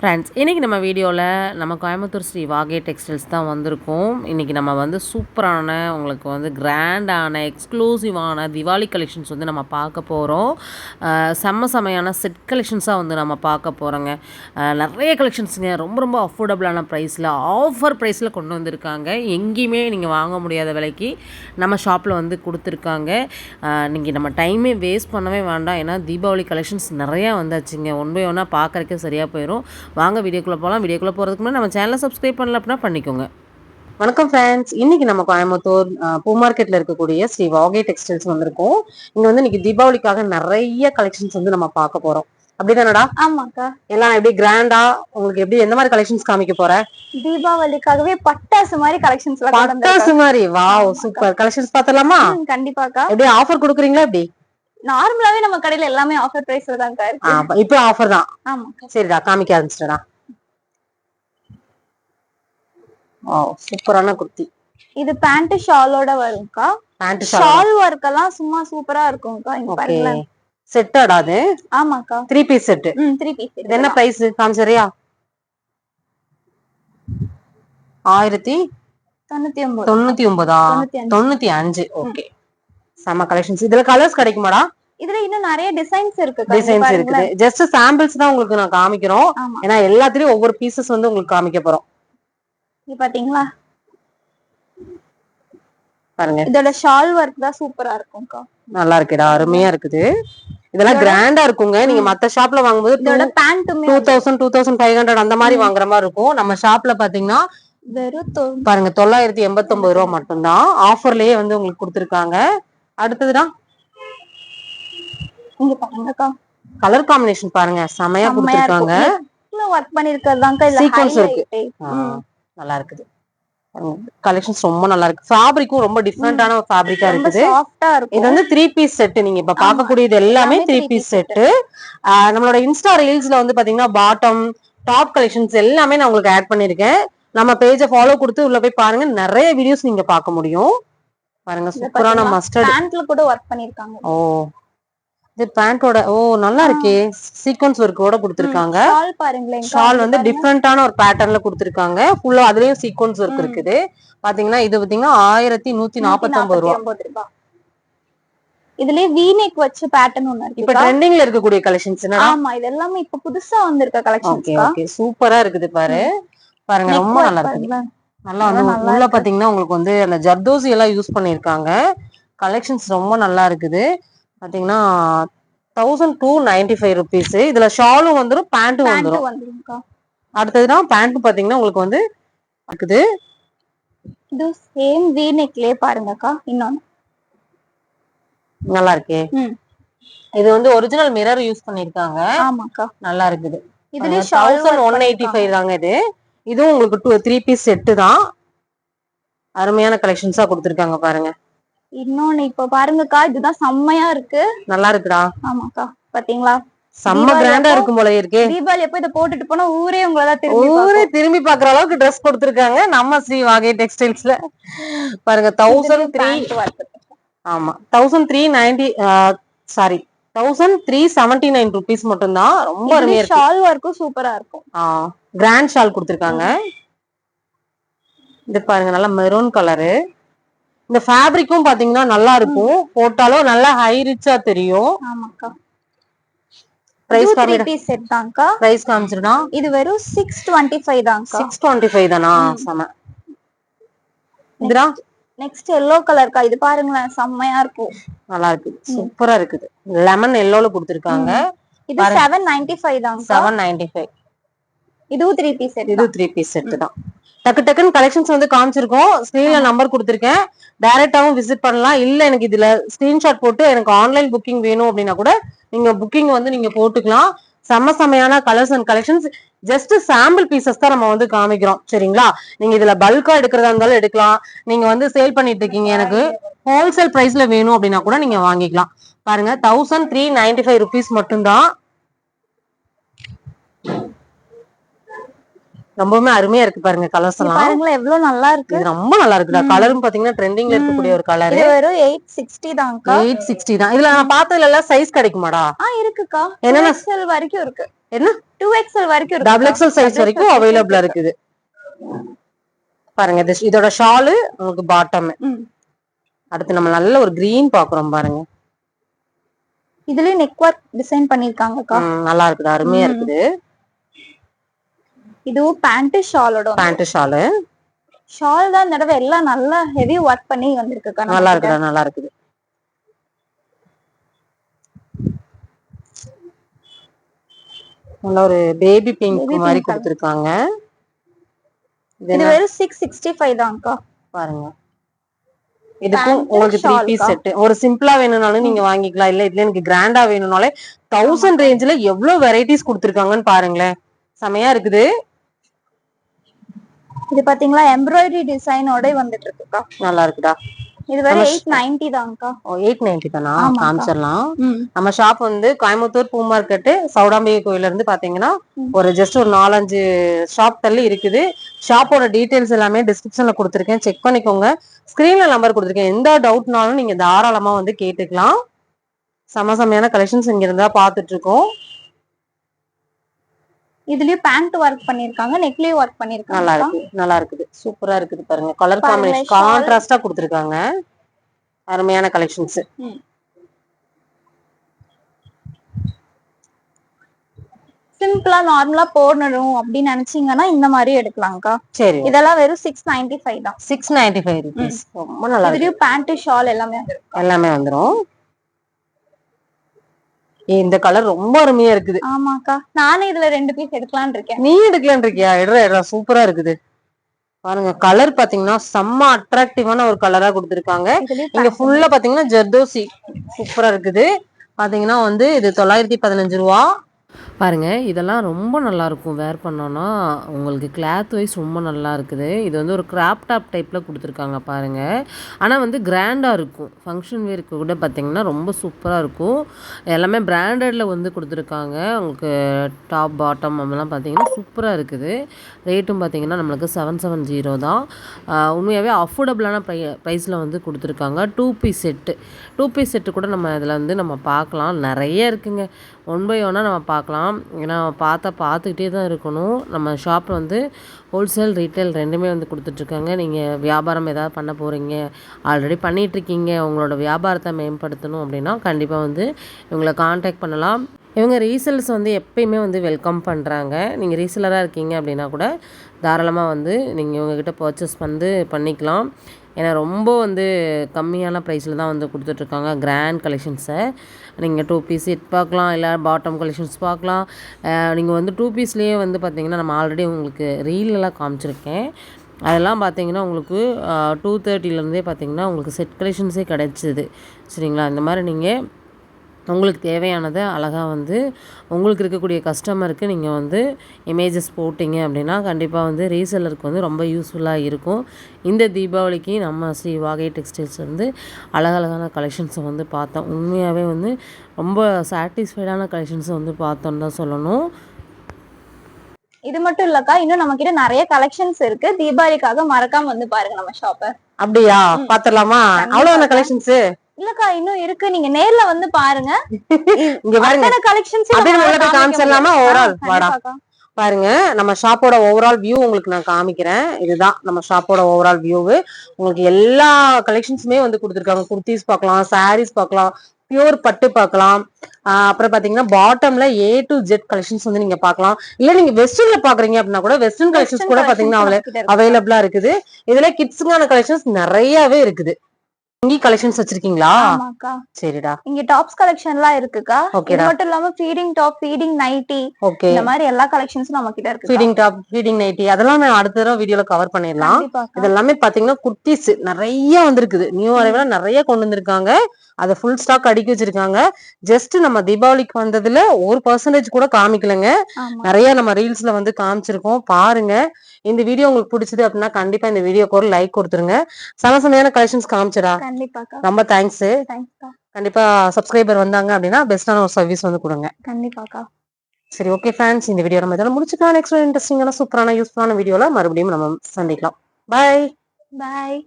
Friends இன்றைக்கி நம்ம வீடியோவில் நம்ம கோயம்புத்தூர் ஸ்ரீ வாகே டெக்ஸ்டைல்ஸ் தான் வந்திருக்கோம். இன்றைக்கி நம்ம வந்து சூப்பரான உங்களுக்கு வந்து கிராண்டான எக்ஸ்க்ளூசிவான திவாலி கலெக்ஷன்ஸ் வந்து நம்ம பார்க்க போகிறோம் செம்ம செமையான செட் கலெக்ஷன்ஸாக வந்து நம்ம பார்க்க போகிறோங்க நிறைய கலெக்ஷன்ஸுங்க ரொம்ப ரொம்ப அஃபோர்டபுளான ப்ரைஸில் ஆஃபர் ப்ரைஸில் கொண்டு வந்திருக்காங்க. எங்கேயுமே நீங்கள் வாங்க முடியாத விலைக்கு நம்ம ஷாப்பில் வந்து கொடுத்துருக்காங்க. நீங்கள் நம்ம டைமே வேஸ்ட் பண்ணவே வேண்டாம். ஏன்னா தீபாவளி கலெக்ஷன்ஸ் நிறையா வந்தாச்சுங்க. ஒன் பை ஒன்னாக பார்க்குறக்கே சரியாக போயிடும் வாங்க வீடியோக்குள்ளே போகலாம் வீடியோக்குள்ளே போகிறதுக்கு முன்னாடி நம்ம சேனலை சப்ஸ்கிரைப் பண்ணல அப்படின்னா பண்ணிக்கோங்க. வணக்கம் ஃப்ரெண்ட்ஸ் இன்னைக்கு நம்ம கோயம்புத்தூர் பூ மார்க்கெட்ல இருக்கக்கூடிய ஸ்ரீ வாகே டெக்ஸ்டைல்ஸ் வந்திருக்கோம். இங்க வந்து இன்னைக்கு தீபாவளிக்காக நிறைய கலெக்ஷன்ஸ் வந்து நம்ம பார்க்க போறோம். அப்படிதானடா ஆமாக்கா. எல்லாம் எப்படி கிராண்டா உங்களுக்கு எப்படி எந்த மாதிரி கலெக்ஷன்ஸ் காமிக்க போற? தீபாவளிக்காகவே பட்டாசு மாதிரி கலெக்ஷன்ஸ் பட்டாசு மாதிரி. வாவ் சூப்பர் கலெக்ஷன்ஸ் பார்த்தலாமா கண்டிப்பாக்கா. எப்படி ஆஃபர் கொடுக்குறீங்களா எப்படி? நார்மலாவே நம்ம கடையில எல்லாமே ஆஃபர் பிரைஸ்ல தான்க்கா இருக்கு. இப்போ ஆஃபர் தான். ஆமாக்கா சரிடா காமிக்க ஆரம்பிச்சிட்டடா ஓ சூப்பரான குர்த்தி. இது பேண்ட் ஷாலோட வரும்க்கா? பேண்ட் ஷால் ஒர்க் எல்லாம் சும்மா சூப்பரா இருக்கும்க்கா இங்க ஓகே பாருங்களேன். செட்டாடா அது? ஆமாக்கா. த்ரீ பீஸ் செட்டு ம் த்ரீ பீஸ் இது என்ன பிரைஸ் காமிச்சரியா ஆயிரத்தி தொண்ணூத்தி ஒன்பது. தொண்ணூத்தி ஒன்பதா. தொண்ணூத்தி அஞ்சு. ஓகே செம்ம கலெக்ஷன்ஸ் இதுல கலர்ஸ் கிடைக்குமாடா? இதுல இன்னும் நிறைய டிசைன்ஸ் இருக்கு. டிசைன்ஸ் இருக்குது. ஜஸ்ட் சாம்பிள்ஸ் தான் உங்களுக்கு நான் காமிக்கிறோம். ஏன்னா எல்லாத்துலயும் ஒவ்வொரு பீசஸ் வந்து உங்களுக்கு காமிக்க போறோம். இது பாத்தீங்களா? பாருங்க. இதோட ஷால் ஒர்க் தான் சூப்பரா இருக்கும்க்கா நல்லா இருக்குடா. அருமையா இருக்குது. இதெல்லாம் கிராண்டா இருக்குங்க. நீங்க மத்த ஷாப்ல வாங்கும்போது two thousand two thousand five hundred அந்த மாதிரி வாங்குற மாதிரி இருக்கும். நம்ம ஷாப்ல பாத்தீங்கன்னா வெறும் பாருங்க தொள்ளாயிரத்தி எண்பத்தி ஒன்பது ரூபா மட்டும்தான். ஆஃபர்லயே வந்து உங்களுக்கு கொடுத்துருக்காங்க. அடுத்ததுடா? இங்க பாருங்கக்கா கலர் காம்பினேஷன் பாருங்க செமையா கொடுத்துருக்காங்க. ஒர்க் இருக்கு. நல்லா இருக்குது கலெக்ஷன்ஸ் ரொம்ப நல்லா இருக்கு. ஃபேப்ரிக்கும் ரொம்ப டிஃப்ரெண்டான ஃபேப்ரிக்கா ரொம்ப இருக்குது. இது வந்து த்ரீ பீஸ் செட் நீங்க இப்ப பார்க்கக்கூடியது எல்லாமே த்ரீ பீஸ் செட்டு நம்மளோட இன்ஸ்டா ரீல்ஸ்ல வந்து பாத்தீங்கன்னா பாட்டம் டாப் கலெக்ஷன்ஸ் எல்லாமே நான் உங்களுக்கு ஆட் பண்ணிருக்கேன். நம்ம பேஜை ஃபாலோ கொடுத்து உள்ள போய் பாருங்க நிறைய வீடியோஸ் நீங்க பார்க்க முடியும். பாருங்க சூப்பரான? மஸ்டர்ட் பேண்ட்ல கூட ஒர்க் பண்ணிருக்காங்க. ஓ இது பேண்டோட ஓ நல்லா இருக்கே. சீக்வன்ஸ் ஒர்க்கோட கொடுத்துருக்காங்க. ஷால் பாருங்களேன் ஷால் வந்து டிஃப்ரெண்டான ஒரு பேட்டர்ன்ல கொடுத்துருக்காங்க. ஃபுல்லா அதுலயும் சீக்வன்ஸ் ஒர்க். இருக்குது. பாத்தீங்கன்னா இது பாத்தீங்கன்னா ஆயிரத்தி நூத்தி நாற்பத்தி ஒன்பது ரூபா. இதுலயே வீநெக் வச்சு பேட்டர்ன் ஒண்ணு இப்ப இருக்கு ட்ரெண்டிங்ல இருக்கக்கூடிய கலெக்ஷன்ஸ் ஆமா இது எல்லாமே இப்ப புதுசா வந்திருக்க ஓகே கலெக்ஷன்ஸ்க்கா ஓகே சூப்பரா இருக்குது பாரு. பாருங்க ரொம்ப நல்லா இருக்குது. நல்லா வந்து உள்ள. பாத்தீங்கன்னா உங்களுக்கு வந்து அந்த ஜர்தோசி எல்லாம் யூஸ் பண்ணிருக்காங்க கலெக்ஷன்ஸ் ரொம்ப நல்லா இருக்குது. பாத்தீங்கன்னா thousand two ninety five rupees இதுல ஷாலும் வந்துரும் பேண்ட்டும் வந்துருக்கா அடுத்ததுனா பேண்ட் பாத்தீங்கன்னா உங்களுக்கு வந்து இருக்குது. இது சேம் வீநெக்லயே பாருங்கக்கா இன்னொன்னு. நல்லா இருக்கே. இது வந்து ஒரிஜினல் மிரர் யூஸ் பண்ணிருக்காங்க ஆமாக்கா. நல்லா இருக்குது. எயிட்டி ஃபைவ் தாங்க இது. இதுவும் உங்களுக்கு டூ த்ரீ பீஸ் செட்டு தான். அருமையான கலெக்ஷன்ஸா கொடுத்துருக்காங்க பாருங்க. இன்னொன்னு இப்ப பாருங்கக்கா இதுதான் செம்மையா இருக்கு. நல்லா இருக்குடா. ஆமாக்கா பாத்தீங்களா? செம்ம கிராண்டா இருக்கும் போல இருக்கே. தீபாவளி அப்ப இதை போட்டுட்டு போனா ஊரே உங்களதான் திரும்பி ஊரே திரும்பி பாக்குற அளவுக்கு ட்ரெஸ் கொடுத்துருக்காங்க. நம்ம ஸ்ரீ வாகை டெக்ஸ்டைல்ஸ்ல பாருங்க தௌசண்ட் த்ரீ ஆமா thousand three ninety sorry thousand three seventy nine rupees மட்டும்தான். ரொம்ப அருமையா இருக்கு. ஷால் ஒர்க்கும் சூப்பரா இருக்கும். கிராண்ட் ஷால் கொடுத்துருக்காங்க. இது பாருங்க நல்லா மெரூன் கலரு இந்த ஃபேப்ரிக்கும் பாத்தீங்கன்னா நல்லா இருக்கும். போட்டாலும் நல்லா ஹை ரிச்சா தெரியும். பிரைஸ் பீஸ் செட் தான்க்கா. பிரைஸ் காமிச்சிருடா இது வெறும் சிக்ஸ் டுவெண்ட்டி ஃபைவ் தான்க்கா. சிக்ஸ் டுவெண்ட்டி ஃபைவ் தானா செம. இதுடா நெக்ஸ்ட் எல்லோ கலர்க்கா இது பாருங்களேன் செம்மையா இருக்கும். நல்லா இருக்கு சூப்பரா இருக்குது லெமன் எல்லோல கொடுத்துருக்காங்க. இது செவன் நைன்டி ஃபைவ் தான்க்கா செவன் நைன்டி ஃபைவ் இதுவும் த்ரீ பீஸ் செட் இது த்ரீ பீஸ் செட் தான். டக்கு டக்குன்னு கலெக்ஷன்ஸ் வந்து காமிச்சிருக்கோம். ஸ்க்ரீன்ல நம்பர் கொடுத்துருக்கேன். டைரக்டாவும் விசிட் பண்ணலாம். இல்ல எனக்கு இதுல ஸ்கிரீன்ஷாட் போட்டு எனக்கு ஆன்லைன் புக்கிங் வேணும் அப்படின்னா கூட நீங்க புக்கிங் வந்து நீங்க போட்டுக்கலாம். செம்ம செமையான colours and collections just sample pieces தான் நம்ம வந்து காமிக்கிறோம். சரிங்களா? நீங்க இதுல பல்கா எடுக்கிறதா இருந்தாலும் எடுக்கலாம். நீங்க வந்து சேல் பண்ணிட்டு இருக்கீங்க எனக்கு ஹோல்சேல் பிரைஸ்ல வேணும் அப்படின்னா கூட நீங்க வாங்கிக்கலாம். பாருங்க thousand three ninety five rupees மட்டும்தான் ரொம்பவுமே அருமையா இருக்கு பாருங்க கலர்ஸ் எல்லாம். பாருங்களேன் எவ்வளவு நல்லா இருக்கு. ரொம்ப நல்லா இருக்குடா. கலரும் பாத்தீங்கன்னா ட்ரெண்டிங்ல இருக்கக்கூடிய ஒரு கலர் வெறும் எயிட் சிக்ஸ்டி தான்க்கா. எயிட் சிக்ஸ்டி தான். இதுல நான் பார்த்ததுல எல்லாம் சைஸ் கிடைக்குமாடா? ஆ இருக்குக்கா. என்னென்ன? எக்ஸ்எல் வரைக்கும் இருக்கு. என்ன? டூ எக்ஸ்எல் வரைக்கும் இருக்கு. டபுள் எக்ஸல் சைஸ் வரைக்கும் அவைலபிளா இருக்குது. பாருங்க இது இதோட ஷாலு உங்களுக்கு பாட்டம். அடுத்து நம்ம நல்ல ஒரு கிரீன் பாக்குறோம் பாருங்க. இதுலயும் நெக் ஒர்க் டிசைன் பண்ணிருக்காங்கக்கா. நல்லா இருக்குது அருமையா. இருக்குது. இதுவும் பேண்ட் ஷாலோட பேண்ட் ஷாலு. ஷால் தான் தடவை எல்லாம் நல்லா ஹெவி ஒர்க் பண்ணி வந்திருக்குக்கா நம்ம நல்லா. இருக்குடா நல்லா இருக்குது. நல்ல ஒரு பேபி பிங்க் மாதிரி. கொடுத்துருக்காங்க. இது இது வெறும் சிக்ஸ் சிக்ஸ்டி ஃபைவ் தான்க்கா பாருங்க. இதுக்கும் உங்களுக்கு த்ரீ பீஸ். செட் ஒரு சிம்பிளா வேணும்னாலும் நீங்க வாங்கிக்கலாம். இல்ல இதுல எனக்கு கிராண்டா வேணும்னாலே தௌசண்ட் ரேஞ்ச்ல எவ்வளவு வெரைட்டிஸ் கொடுத்துருக்காங்கன்னு பாருங்களேன். செமையா இருக்குது. இது பாத்தீங்களா எம்ப்ராய்டரி டிசைனோட வந்துட்டு இருக்குக்கா நல்லா இருக்குடா இது நம்ம எயிட் நைன்டி தான்க்கா. எயிட் நைன்டி தானா. காமிச்சிடலாம். நம்ம ஷாப் வந்து கோயம்புத்தூர் பூ மார்க்கெட்டு சௌடாம்பிகை கோயில்ல இருந்து பாத்தீங்கன்னா. ஒரு ஜஸ்ட் ஒரு நாலஞ்சு ஷாப் தள்ளி இருக்குது. ஷாப்போட டீடைல்ஸ் எல்லாமே டிஸ்கிரிப்ஷன்ல கொடுத்துருக்கேன். செக் பண்ணிக்கோங்க. ஸ்கிரீன்ல நம்பர் கொடுத்துருக்கேன். எந்த டவுட்னாலும் நீங்க தாராளமா வந்து கேட்டுக்கலாம். செம செமையான கலெக்ஷன்ஸ் இங்க இருந்தா பாத்துட்டு இருக்கோம் இதுலயும் பேண்ட் ஒர்க் பண்ணிருக்காங்க நெக்லயும் ஒர்க் பண்ணிருக்காங்க. நல்லா இருக்கு நல்லா இருக்குது. சூப்பரா இருக்குது பாருங்க. Colour combination. கான்ட்ராஸ்டா கொடுத்துருக்காங்க. அருமையான கலெக்ஷன்ஸ் சிம்பிளா நார்மலா போடணும் அப்படின்னு நினைச்சீங்கன்னா இந்த மாதிரி எடுக்கலாம்க்கா. சரி. இதெல்லாம் வெறும் சிக்ஸ் நைன்டி ஃபைவ் தான். சிக்ஸ் நைன்டி ஃபைவ் ருபீஸ் ரொம்ப நல்லா இதுலயும் பேண்ட் ஷால் எல்லாமே எல்லாமே வந்துரும். இந்த கலர் ரொம்ப அருமையா இருக்குது. ஆமாக்கா. நானும் இதுல ரெண்டு பீஸ் எடுக்கலாம்னு இருக்கேன். நீ எடுக்கலான் இருக்கியா? எடுறா எடுறா. சூப்பரா இருக்குது. பாருங்க கலர் பாத்தீங்கன்னா செம்ம அட்ராக்டிவான ஒரு கலரா கொடுத்துருக்காங்க. இங்க ஃபுல்லா பாத்தீங்கன்னா ஜர்தோசி. சூப்பரா இருக்குது. பாத்தீங்கன்னா வந்து இது தொள்ளாயிரத்தி பதினஞ்சு ரூபா. பாருங்கள் இதெல்லாம் ரொம்ப நல்லாயிருக்கும் வேர் பண்ணோன்னா உங்களுக்கு கிளாத் வைஸ் ரொம்ப நல்லா இருக்குது இது வந்து ஒரு கிராப் டாப் டைப்பில் கொடுத்துருக்காங்க பாருங்கள் ஆனால் வந்து கிராண்டாக இருக்கும். ஃபங்க்ஷன் வேருக்கு கூட பார்த்தீங்கன்னா ரொம்ப சூப்பராக இருக்கும். எல்லாமே பிராண்டடில் வந்து கொடுத்துருக்காங்க. உங்களுக்கு டாப் பாட்டம் அதெல்லாம் பார்த்தீங்கன்னா சூப்பராக இருக்குது. ரேட்டும் பார்த்தீங்கன்னா நம்மளுக்கு செவன் செவன் ஜீரோ தான். உண்மையாகவே அஃபோர்டபுளான ப்ரை ப்ரைஸில் வந்து கொடுத்துருக்காங்க. Two piece set two piece set கூட நம்ம இதில் வந்து நம்ம பார்க்கலாம் நிறைய இருக்குங்க. ஒன் பை ஒன்னாக நம்ம பார்க்கலாம். ஏன்னா பார்த்தா பார்த்துக்கிட்டே தான் இருக்கணும். நம்ம ஷாப்பில் வந்து ஹோல்சேல் ரீட்டைல் ரெண்டுமே வந்து கொடுத்துட்ருக்காங்க. நீங்கள் வியாபாரம் ஏதாவது பண்ண போகிறீங்க ஆல்ரெடி பண்ணிகிட்ருக்கீங்க உங்களோட வியாபாரத்தை மேம்படுத்தணும் அப்படின்னா கண்டிப்பாக வந்து இவங்களை காண்டாக்ட் பண்ணலாம். இவங்க ரீசெல்ஸ் வந்து எப்பயுமே வந்து வெல்கம் பண்ணுறாங்க நீங்கள் ரீசெலராக இருக்கீங்க அப்படின்னா கூட தாராளமாக வந்து நீங்கள் இவங்ககிட்ட பர்ச்சேஸ் வந்து பண்ணிக்கலாம். ஏன்னா ரொம்ப வந்து கம்மியான ப்ரைஸில் தான் வந்து கொடுத்துட்ருக்காங்க கிராண்ட் கலெக்ஷன்ஸை நீங்கள் டூ பீஸ் செட் பார்க்கலாம் இல்லை பாட்டம் கலெக்ஷன்ஸ் பார்க்கலாம். நீங்கள் வந்து டூ பீஸ்லேயே வந்து பார்த்தீங்கன்னா நம்ம ஆல்ரெடி உங்களுக்கு ரீலெல்லாம் காமிச்சிருக்கேன். அதெல்லாம் பார்த்தீங்கன்னா உங்களுக்கு டூ தேர்ட்டிலேருந்தே பார்த்தீங்கன்னா உங்களுக்கு செட் கலெக்ஷன்ஸே கிடச்சிது. சரிங்களா? இந்த மாதிரி நீங்கள் உங்களுக்கு தேவையானதை அழகாக வந்து உங்களுக்கு இருக்கக்கூடிய கஸ்டமருக்கு நீங்கள் வந்து இமேஜஸ் போட்டிங்க அப்படின்னா கண்டிப்பாக வந்து ரீசெல்லருக்கு வந்து ரொம்ப யூஸ்ஃபுல்லாக இருக்கும். இந்த தீபாவளிக்கு நம்ம ஸ்ரீ வாகை டெக்ஸ்டைல்ஸ் வந்து அழகழகான கலெக்ஷன்ஸை வந்து பார்த்தோம். உண்மையாகவே வந்து ரொம்ப சாட்டிஸ்ஃபைடான கலெக்ஷன்ஸை வந்து பார்த்தோன்னு தான் சொல்லணும். இது மட்டும் இல்லக்கா இன்னும் நம்ம கிட்ட நிறைய கலெக்ஷன்ஸ் இருக்கு. தீபாவளிக்காக மறக்காம வந்து பாருங்க நம்ம ஷாப்ப அப்படியா? பாத்துடலாமா? அவ்வளோதான கலெக்ஷன்ஸ் இல்லக்கா இன்னும் இருக்கு. நீங்க நேர்ல வந்து பாருங்க. இங்க பாருங்க. கலெக்ஷன்ஸ் அப்படியே உள்ள போய் காமிச்சிடலாமா? overall? வாடா. பாருங்க நம்ம ஷாப்போட ஓவரால் வியூ உங்களுக்கு நான் காமிக்கிறேன். இதுதான் நம்ம ஷாப்போட ஓவரால் வியூ உங்களுக்கு எல்லா கலெக்ஷன்ஸுமே வந்து கொடுத்துருக்காங்க. குர்த்திஸ் பார்க்கலாம் சாரீஸ் பார்க்கலாம் பியூர் பட்டு பார்க்கலாம். அப்புறம் பாத்தீங்கன்னா பாட்டம்ல ஏ டு ஜெட் கலெக்ஷன்ஸ் வந்து நீங்க பார்க்கலாம். இல்ல நீங்க வெஸ்டர்ன்ல பாக்குறீங்க அப்படின்னா கூட வெஸ்டர்ன் கலெக்ஷன்ஸ் கூட பாத்தீங்கன்னா அவைலபிளா இருக்குது. இதுல கிட்ஸுக்கான கலெக்ஷன்ஸ் நிறையவே இருக்குது. இங்கி கலெக்ஷன்ஸ் வச்சிருக்கீங்களா? ஆமாக்கா. சரிடா. இங்க டாப்ஸ் கலெக்ஷன் எல்லாம் இருக்குக்கா. இது மட்டும் இல்லாம feeding top feeding nighty okay இந்த மாதிரி எல்லா கலெக்ஷன்ஸும் நம்ம கிட்ட இருக்கு ஃபீடிங் டாப் ஃபீடிங் நைட்டி அதெல்லாம் நான் அடுத்த தடவை வீடியோல கவர் பண்ணிடலாம். இது எல்லாமே பாத்தீங்கன்னா குர்த்திஸ் நிறைய வந்திருக்குது. நியூ அரைவலா நிறைய கொண்டு வந்திருக்காங்க. அதை ஃபுல் ஸ்டாக் அடுக்கி வச்சிருக்காங்க. ஜஸ்ட் நம்ம தீபாவளிக்கு வந்ததுல ஒரு பர்சன்டேஜ் கூட காமிக்கலங்க. நிறைய நம்ம ரீல்ஸ்ல வந்து காமிச்சிருக்கோம். பாருங்க. இந்த வீடியோ உங்களுக்கு பிடிச்சது அப்படின்னா கண்டிப்பா இந்த வீடியோக்கு ஒரு லைக் கொடுத்துருங்க. சமசமையான கலெக்ஷன்ஸ் காமிச்சடா. கண்டிப்பாக்கா. ரொம்ப தேங்க்ஸ் தேங்க்ஸ்க்கா கண்டிப்பா சப்ஸ்கிரைபர் வந்தாங்க அப்படின்னா பெஸ்டான ஒரு சர்வீஸ் வந்து கொடுங்க. கண்டிப்பாக்கா. சரி ஓகே ஃபேன்ஸ் இந்த வீடியோ நம்ம இதெல்லாம் முடிச்சுக்கலாம். நெக்ஸ்ட் இன்ட்ரெஸ்டிங்கான சூப்பரான யூஸ்ஃபுல்லான வீடியோல மறுபடியும் நம்ம சந்திக்கலாம். பாய் பாய்